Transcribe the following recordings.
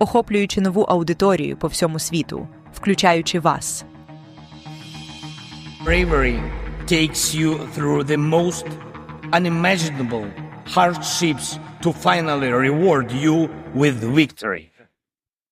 охоплюючи нову аудиторію по всьому світу, включаючи вас. Bravery takes you through the most unimaginable hardships to finally reward you with victory.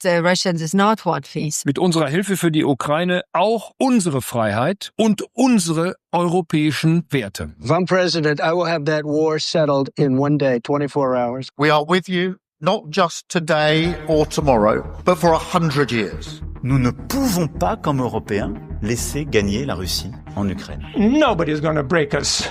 The Russia does not want peace. mit unserer Hilfe für die Ukraine auch unsere Freiheit und unsere europäischen Werte. If I'm president, I will have that war settled in one day, 24 hours. We are with you, not just today or tomorrow, but for a hundred years. Nous ne pouvons pas, comme Européens, laisser gagner la Russie en Ukraine. Nobody's going to break us.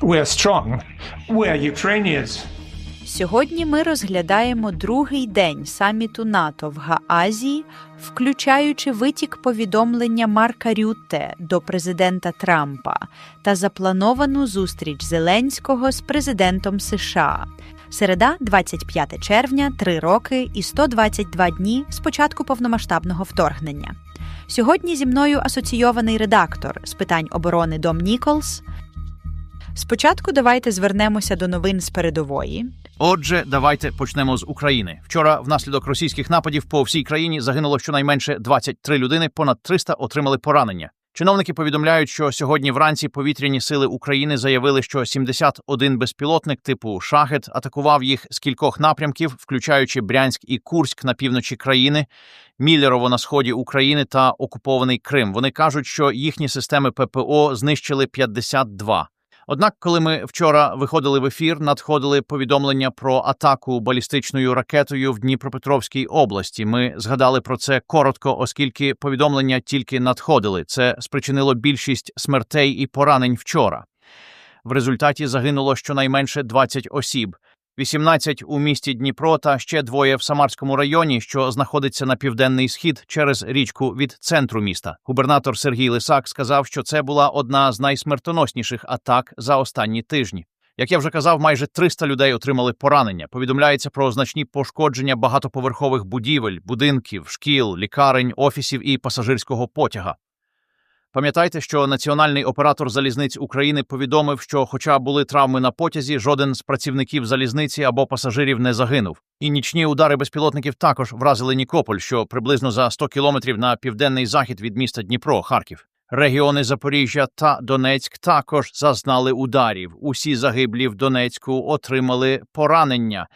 We're strong. We're Ukrainians. Сьогодні ми розглядаємо другий день саміту НАТО в Гаазі, включаючи витік повідомлення Марка Рютте до президента Трампа та заплановану зустріч Зеленського з президентом США. Середа, 25 червня, 3 роки і 122 дні з початку повномасштабного вторгнення. Сьогодні зі мною асоційований редактор з питань оборони Дом Ніколс. Спочатку давайте звернемося до новин з передової. Отже, давайте почнемо з України. Вчора, внаслідок російських нападів по всій країні загинуло щонайменше 23 людини, понад 300 отримали поранення. Чиновники повідомляють, що сьогодні вранці повітряні сили України заявили, що 71 безпілотник типу шахет атакував їх з кількох напрямків, включаючи Брянськ і Курськ на півночі країни, Міллерово на сході України та окупований Крим. Вони кажуть, що їхні системи ППО знищили 52. Однак, коли ми вчора виходили в ефір, надходили повідомлення про атаку балістичною ракетою в Дніпропетровській області. Ми згадали про це коротко, оскільки повідомлення тільки надходили. Це спричинило більшість смертей і поранень вчора. В результаті загинуло щонайменше 20 осіб. 18 у місті Дніпро та ще двоє в Самарському районі, що знаходиться на південний схід через річку від центру міста. Губернатор Сергій Лисак сказав, що це була одна з найсмертоносніших атак за останні тижні. Як я вже казав, майже 300 людей отримали поранення. Повідомляється про значні пошкодження багатоповерхових будівель, будинків, шкіл, лікарень, офісів і пасажирського потяга. Пам'ятайте, що національний оператор залізниць України повідомив, що, хоча були травми на потязі, жоден з працівників залізниці або пасажирів не загинув. І нічні удари безпілотників також вразили Нікополь, що приблизно за 100 кілометрів на південний захід від міста Дніпро, Харків. Регіони Запоріжжя та Донецьк також зазнали ударів. Усі загиблі в Донецьку отримали поранення.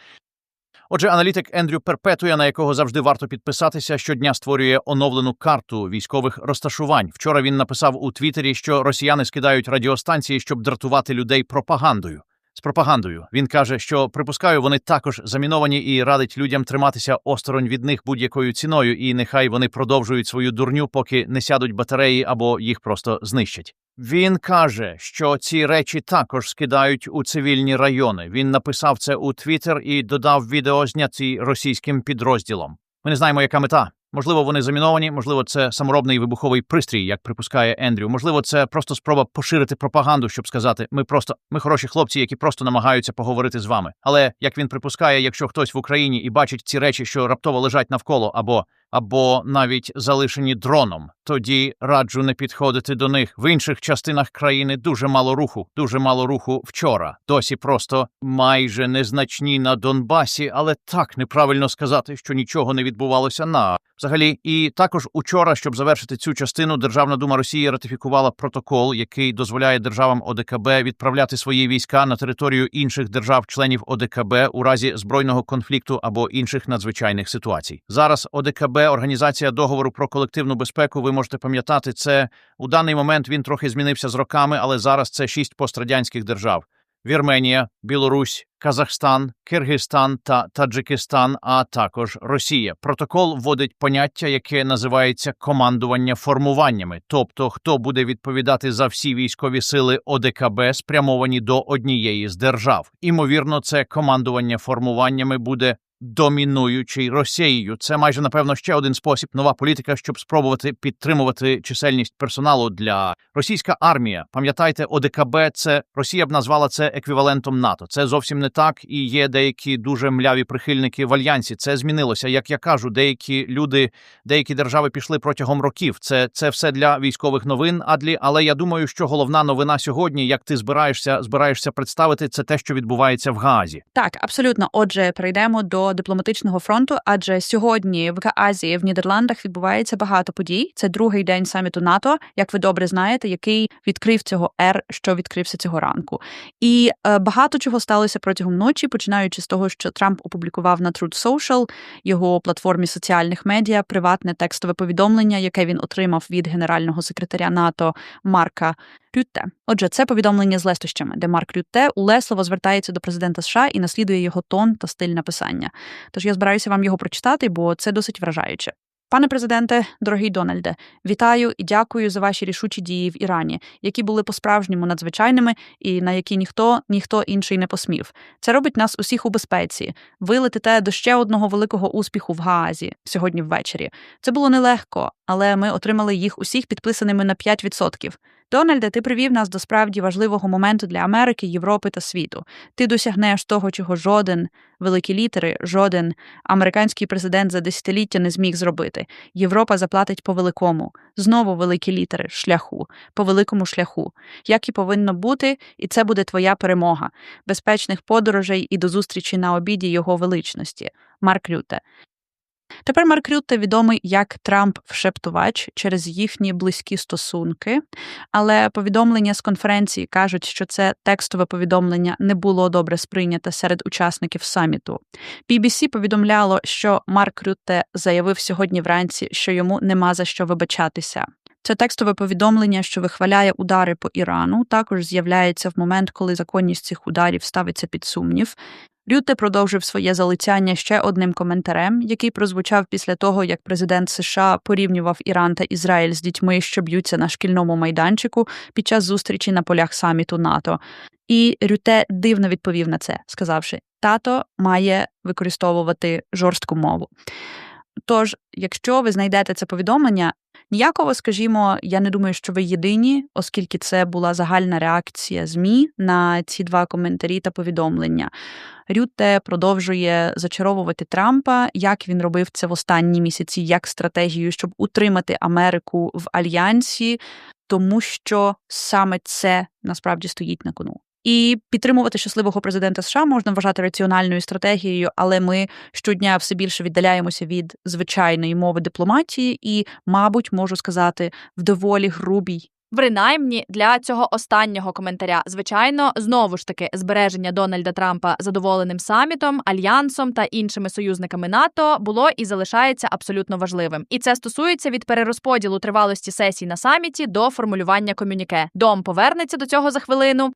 Отже, аналітик Ендрю Перпетуя, на якого завжди варто підписатися, щодня створює оновлену карту військових розташувань. Вчора він написав у Твіттері, що росіяни скидають радіостанції, щоб дратувати людей пропагандою. З пропагандою він каже, що припускаю, вони також заміновані і радить людям триматися осторонь від них будь-якою ціною, і нехай вони продовжують свою дурню, поки не сядуть батареї або їх просто знищать. Він каже, що ці речі також скидають у цивільні райони. Він написав це у Твіттер і додав відео зняті російським підрозділом. Ми не знаємо, яка мета. Можливо, вони заміновані, можливо, це саморобний вибуховий пристрій, як припускає Ендрю. Можливо, це просто спроба поширити пропаганду, щоб сказати, ми просто ми хороші хлопці, які просто намагаються поговорити з вами. Але як він припускає, якщо хтось в Україні і бачить ці речі, що раптово лежать навколо, або або навіть залишені дроном, тоді раджу не підходити до них. В інших частинах країни дуже мало руху, дуже мало руху вчора. Досі просто майже незначні на Донбасі, але так неправильно сказати, що нічого не відбувалося на взагалі. І також учора, щоб завершити цю частину, Державна дума Росії ратифікувала протокол, який дозволяє державам ОДКБ відправляти свої війська на територію інших держав-членів ОДКБ у разі збройного конфлікту або інших надзвичайних ситуацій. Зараз ОДКБ, організація договору про колективну безпеку. Ви можете пам'ятати це у даний момент. Він трохи змінився з роками, але зараз це шість пострадянських держав: Вірменія, Білорусь, Казахстан, Киргизстан та Таджикистан, а також Росія. Протокол вводить поняття, яке називається командування формуваннями, тобто хто буде відповідати за всі військові сили ОДКБ, спрямовані до однієї з держав. Імовірно, це командування формуваннями буде домінуючий Росією. Це майже напевно ще один спосіб, нова політика, щоб спробувати підтримувати чисельність персоналу для російська армія. Пам'ятайте, ОДКБ це Росія б назвала це еквівалентом НАТО. Це зовсім не так. І є деякі дуже мляві прихильники в альянсі. Це змінилося. Як я кажу, деякі люди, деякі держави пішли протягом років. Це це все для військових новин. Адлі, але я думаю, що головна новина сьогодні, як ти збираєшся збираєшся представити, це те, що відбувається в Гаазі. Так, абсолютно. Отже, перейдемо до дипломатичного фронту. Адже сьогодні в Гаазі в Нідерландах відбувається багато подій. Це другий день саміту НАТО, як ви добре знаєте, який відкрив цього Р, що відкрився цього ранку. І е, багато чого сталося протягом ночі, починаючи з того, що Трамп опублікував на Truth Social, його платформі соціальних медіа, приватне текстове повідомлення, яке він отримав від генерального секретаря НАТО Марка Рютте. Отже, це повідомлення з лестощами, де Марк Рютте улесливо звертається до президента США і наслідує його тон та стиль написання. Тож я збираюся вам його прочитати, бо це досить вражаюче. Пане президенте, дорогий Дональде, вітаю і дякую за ваші рішучі дії в Ірані, які були по-справжньому надзвичайними і на які ніхто ніхто інший не посмів. Це робить нас усіх у безпеці. Ви летите до ще одного великого успіху в Гаазі сьогодні ввечері. Це було нелегко, але ми отримали їх усіх підписаними на 5%. Дональде, ти привів нас до справді важливого моменту для Америки, Європи та світу. Ти досягнеш того, чого жоден великі літери, жоден американський президент за десятиліття не зміг зробити. Європа заплатить по великому, знову великі літери, шляху, по великому шляху, як і повинно бути, і це буде твоя перемога, безпечних подорожей і до зустрічі на обіді його величності. Марк Рюте. Тепер Марк Рютте відомий як Трамп-вшептувач через їхні близькі стосунки, але повідомлення з конференції кажуть, що це текстове повідомлення не було добре сприйнято серед учасників саміту. BBC повідомляло, що Марк Рютте заявив сьогодні вранці, що йому нема за що вибачатися. Це текстове повідомлення, що вихваляє удари по Ірану, також з'являється в момент, коли законність цих ударів ставиться під сумнів. Рютте продовжив своє залицяння ще одним коментарем, який прозвучав після того, як президент США порівнював Іран та Ізраїль з дітьми, що б'ються на шкільному майданчику під час зустрічі на полях саміту НАТО. І Рюте дивно відповів на це, сказавши: тато має використовувати жорстку мову. Тож, якщо ви знайдете це повідомлення, ніякого, скажімо, я не думаю, що ви єдині, оскільки це була загальна реакція ЗМІ на ці два коментарі та повідомлення. Рютте продовжує зачаровувати Трампа, як він робив це в останні місяці, як стратегію, щоб утримати Америку в альянсі, тому що саме це насправді стоїть на кону. І підтримувати щасливого президента США можна вважати раціональною стратегією, але ми щодня все більше віддаляємося від звичайної мови дипломатії і, мабуть, можу сказати, в доволі грубій. Принаймні для цього останнього коментаря, звичайно, знову ж таки збереження Дональда Трампа задоволеним самітом, альянсом та іншими союзниками НАТО було і залишається абсолютно важливим. І це стосується від перерозподілу тривалості сесій на саміті до формулювання комюніке. Дом повернеться до цього за хвилину.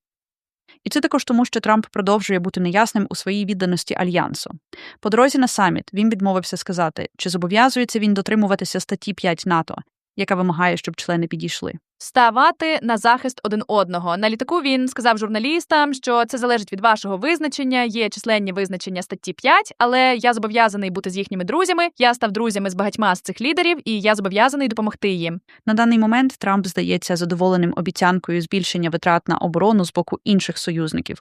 І це також тому, що Трамп продовжує бути неясним у своїй відданості альянсу. По дорозі на саміт він відмовився сказати, чи зобов'язується він дотримуватися статті 5 НАТО, яка вимагає, щоб члени підійшли. Ставати на захист один одного на літаку. Він сказав журналістам, що це залежить від вашого визначення. Є численні визначення статті 5, але я зобов'язаний бути з їхніми друзями. Я став друзями з багатьма з цих лідерів, і я зобов'язаний допомогти їм. На даний момент Трамп здається задоволеним обіцянкою збільшення витрат на оборону з боку інших союзників.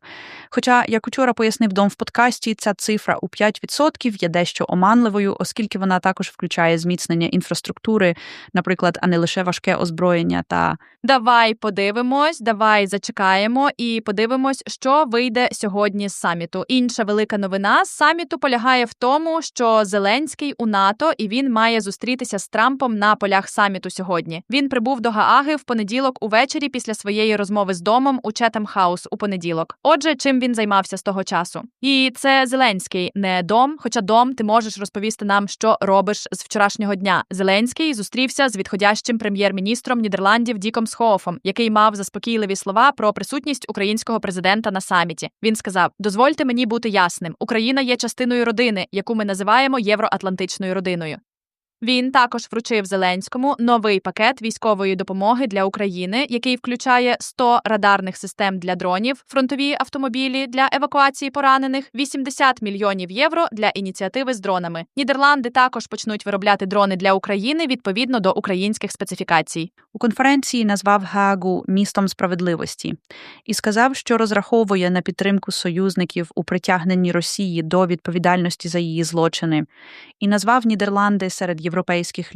Хоча, як учора пояснив Дом в подкасті, ця цифра у 5% є дещо оманливою, оскільки вона також включає зміцнення інфраструктури, наприклад, а не лише важке озброєння та. Давай подивимось, давай зачекаємо і подивимось, що вийде сьогодні з саміту. Інша велика новина з саміту полягає в тому, що Зеленський у НАТО і він має зустрітися з Трампом на полях саміту сьогодні. Він прибув до Гааги в понеділок увечері після своєї розмови з домом у Четем Хаус у понеділок. Отже, чим він займався з того часу? І це Зеленський, не дом. Хоча дом, ти можеш розповісти нам, що робиш з вчорашнього дня. Зеленський зустрівся з відходящим прем'єр-міністром Нідерландів Діком Схофом, який мав заспокійливі слова про присутність українського президента на саміті. Він сказав: Дозвольте мені бути ясним, Україна є частиною родини, яку ми називаємо євроатлантичною родиною. Він також вручив Зеленському новий пакет військової допомоги для України, який включає 100 радарних систем для дронів, фронтові автомобілі для евакуації поранених, 80 мільйонів євро для ініціативи з дронами. Нідерланди також почнуть виробляти дрони для України відповідно до українських специфікацій. У конференції назвав Гаагу містом справедливості і сказав, що розраховує на підтримку союзників у притягненні Росії до відповідальності за її злочини, і назвав Нідерланди серед європейських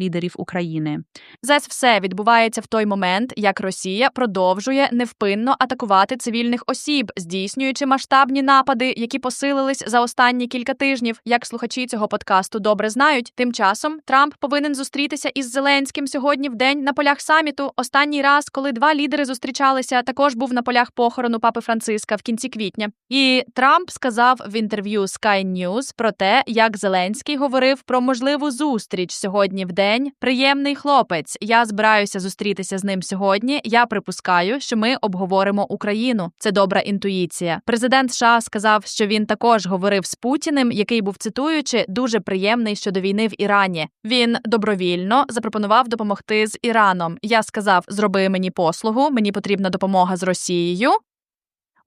лідерів України. Зес все відбувається в той момент, як Росія продовжує невпинно атакувати цивільних осіб, здійснюючи масштабні напади, які посилились за останні кілька тижнів. Як слухачі цього подкасту добре знають, тим часом Трамп повинен зустрітися із Зеленським сьогодні в день на полях саміту. Останній раз, коли два лідери зустрічалися, також був на полях похорону папи Франциска в кінці квітня. І Трамп сказав в інтерв'ю Sky News про те, як Зеленський говорив про можливу зустріч сьогодні в день. Приємний хлопець. Я збираюся зустрітися з ним сьогодні. Я припускаю, що ми обговоримо Україну. Це добра інтуїція. Президент США сказав, що він також говорив з Путіним, який був цитуючи дуже приємний щодо війни в Ірані. Він добровільно запропонував допомогти з Іраном. Я сказав: зроби мені послугу, мені потрібна допомога з Росією.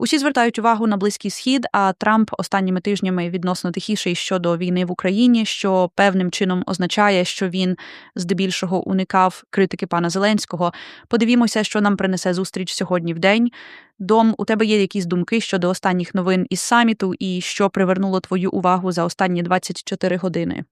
Усі звертають увагу на близький схід. А Трамп останніми тижнями відносно тихіший щодо війни в Україні, що певним чином означає, що він здебільшого уникав критики пана Зеленського. Подивімося, що нам принесе зустріч сьогодні в день. Дом, у тебе є якісь думки щодо останніх новин із саміту, і що привернуло твою увагу за останні 24 години.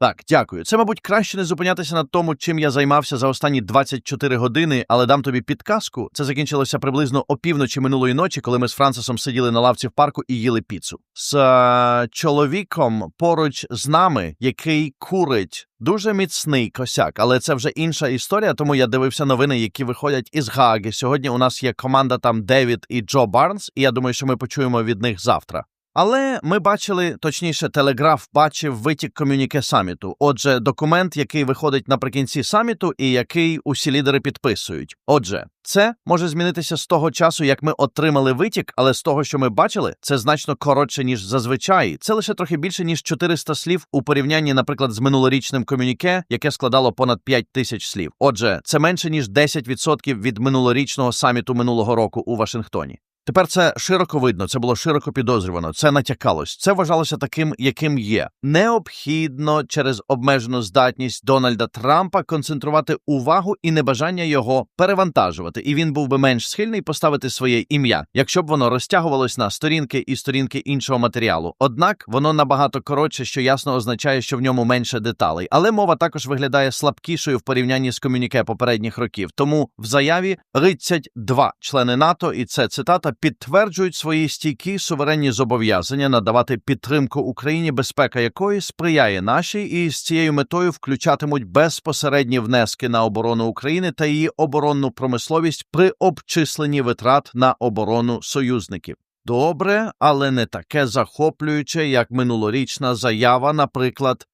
Так, дякую. Це, мабуть, краще не зупинятися на тому, чим я займався за останні 24 години, але дам тобі підказку. Це закінчилося приблизно опівночі минулої ночі, коли ми з Францисом сиділи на лавці в парку і їли піцу. З е, чоловіком поруч з нами, який курить дуже міцний косяк, але це вже інша історія. Тому я дивився новини, які виходять із Гааги. Сьогодні у нас є команда там Девід і Джо Барнс, і я думаю, що ми почуємо від них завтра. Але ми бачили, точніше, телеграф бачив витік комюніке саміту. Отже, документ, який виходить наприкінці саміту, і який усі лідери підписують. Отже, це може змінитися з того часу, як ми отримали витік, але з того, що ми бачили, це значно коротше ніж зазвичай. Це лише трохи більше ніж 400 слів у порівнянні, наприклад, з минулорічним комюніке, яке складало понад 5 тисяч слів. Отже, це менше ніж 10% від минулорічного саміту минулого року у Вашингтоні. Тепер це широко видно, це було широко підозрювано, це натякалось. Це вважалося таким, яким є. Необхідно через обмежену здатність Дональда Трампа концентрувати увагу і небажання його перевантажувати, і він був би менш схильний поставити своє ім'я, якщо б воно розтягувалось на сторінки і сторінки іншого матеріалу. Однак воно набагато коротше, що ясно означає, що в ньому менше деталей. Але мова також виглядає слабкішою в порівнянні з комюніке попередніх років. Тому в заяві 32 члени НАТО, і це цитата підтверджують свої стійкі суверенні зобов'язання надавати підтримку Україні, безпека якої сприяє нашій, і з цією метою включатимуть безпосередні внески на оборону України та її оборонну промисловість при обчисленні витрат на оборону союзників. Добре, але не таке захоплююче, як минулорічна заява, наприклад,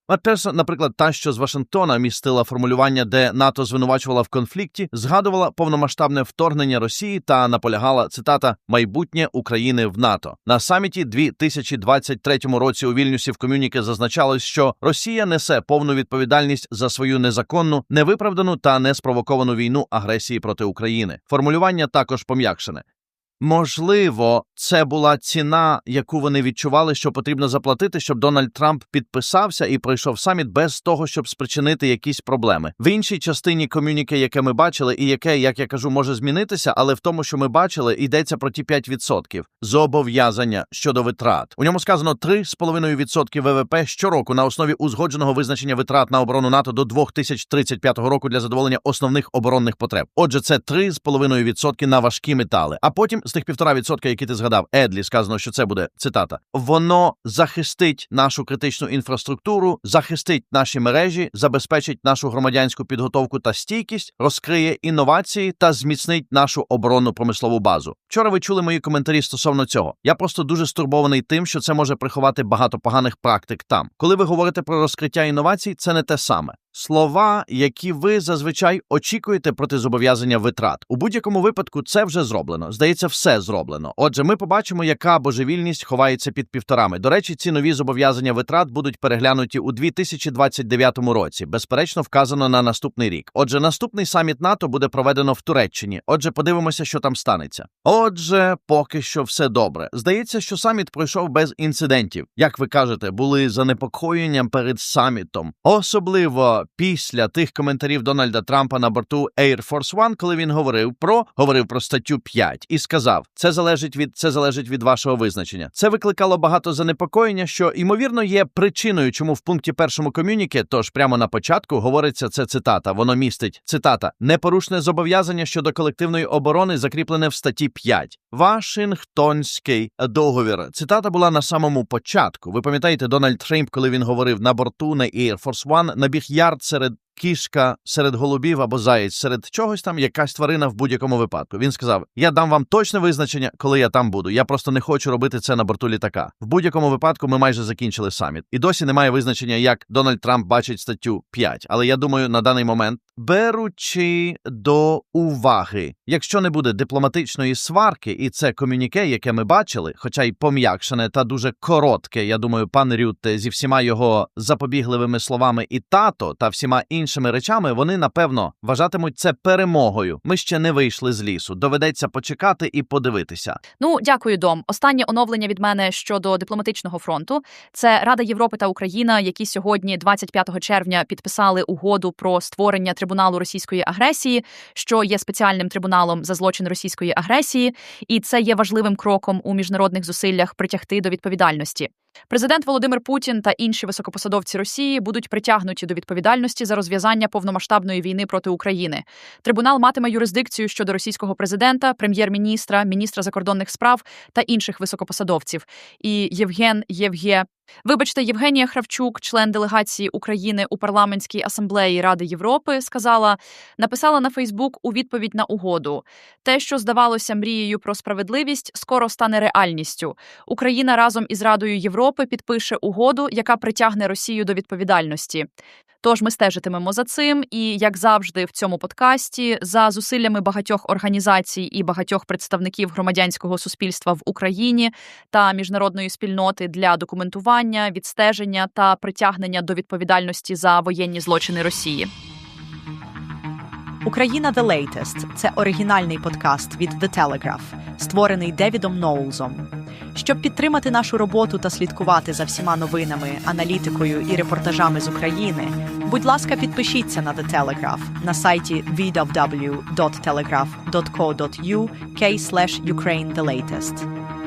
наприклад, та, що з Вашингтона містила формулювання, де НАТО звинувачувала в конфлікті, згадувала повномасштабне вторгнення Росії та наполягала цитата майбутнє України в НАТО на саміті 2023 році у Вільнюсі в комюніке зазначалось, що Росія несе повну відповідальність за свою незаконну, невиправдану та неспровоковану війну агресії проти України. Формулювання також пом'якшене. Можливо, це була ціна, яку вони відчували, що потрібно заплатити, щоб Дональд Трамп підписався і пройшов саміт без того, щоб спричинити якісь проблеми в іншій частині комюніке, яке ми бачили, і яке, як я кажу, може змінитися, але в тому, що ми бачили, йдеться про ті 5% зобов'язання щодо витрат. У ньому сказано 3,5% ВВП щороку на основі узгодженого визначення витрат на оборону НАТО до 2035 року для задоволення основних оборонних потреб. Отже, це 3,5% на важкі метали. А потім з тих півтора відсотка, які ти згадав, Едлі сказано, що це буде цитата. Воно захистить нашу критичну інфраструктуру, захистить наші мережі, забезпечить нашу громадянську підготовку та стійкість, розкриє інновації та зміцнить нашу оборонну промислову базу. Вчора ви чули мої коментарі стосовно цього. Я просто дуже стурбований тим, що це може приховати багато поганих практик там. Коли ви говорите про розкриття інновацій, це не те саме. Слова, які ви зазвичай очікуєте проти зобов'язання витрат. У будь-якому випадку це вже зроблено. Здається, все зроблено. Отже, ми побачимо, яка божевільність ховається під півторами. До речі, ці нові зобов'язання витрат будуть переглянуті у 2029 році. Безперечно, вказано на наступний рік. Отже, наступний саміт НАТО буде проведено в Туреччині. Отже, подивимося, що там станеться. Отже, поки що все добре. Здається, що саміт пройшов без інцидентів. Як ви кажете, були занепокоєнням перед самітом, особливо після тих коментарів Дональда Трампа на борту Air Force One, коли він говорив про говорив про статтю 5 і сказав: це залежить від це залежить від вашого визначення. Це викликало багато занепокоєння, що ймовірно є причиною, чому в пункті першому ком'юніке, тож прямо на початку говориться це цитата. Воно містить цитата непорушне зобов'язання щодо колективної оборони, закріплене в статті 5. Вашингтонський договір. Цитата була на самому початку. Ви пам'ятаєте, Дональд Трамп, коли він говорив на борту на Air Force One, набіг ярд серед кішка серед голубів або заєць, серед чогось там якась тварина в будь-якому випадку. Він сказав: Я дам вам точне визначення, коли я там буду. Я просто не хочу робити це на борту літака. В будь-якому випадку ми майже закінчили саміт. І досі немає визначення, як Дональд Трамп бачить статтю 5. Але я думаю, на даний момент, беручи до уваги, якщо не буде дипломатичної сварки, і це комюніке, яке ми бачили, хоча й пом'якшене та дуже коротке, я думаю, пан Рютте зі всіма його запобігливими словами і тато та всіма іншими речами, вони напевно вважатимуть це перемогою. Ми ще не вийшли з лісу. Доведеться почекати і подивитися. Ну, дякую, Дом. Останнє оновлення від мене щодо дипломатичного фронту. Це Рада Європи та Україна, які сьогодні, 25 червня, підписали угоду про створення трибуналу російської агресії, що є спеціальним трибуналом за злочин російської агресії, і це є важливим кроком у міжнародних зусиллях притягти до відповідальності. Президент Володимир Путін та інші високопосадовці Росії будуть притягнуті до відповідальності за розв'язання повномасштабної війни проти України. Трибунал матиме юрисдикцію щодо російського президента, прем'єр-міністра, міністра закордонних справ та інших високопосадовців. І Євген Євге. Вибачте, Євгенія Хравчук, член делегації України у парламентській асамблеї Ради Європи, сказала, написала на Фейсбук у відповідь на угоду: те, що здавалося мрією про справедливість, скоро стане реальністю. Україна разом із Радою Європи підпише угоду, яка притягне Росію до відповідальності. Тож ми стежитимемо за цим, і як завжди, в цьому подкасті, за зусиллями багатьох організацій і багатьох представників громадянського суспільства в Україні та міжнародної спільноти для документування, відстеження та притягнення до відповідальності за воєнні злочини Росії. Україна The Latest – це оригінальний подкаст від The Telegraph, створений Девідом Ноулзом. Щоб підтримати нашу роботу та слідкувати за всіма новинами, аналітикою і репортажами з України, будь ласка, підпишіться на The Telegraph на сайті www.telegraph.co.uk Ukraine The Latest.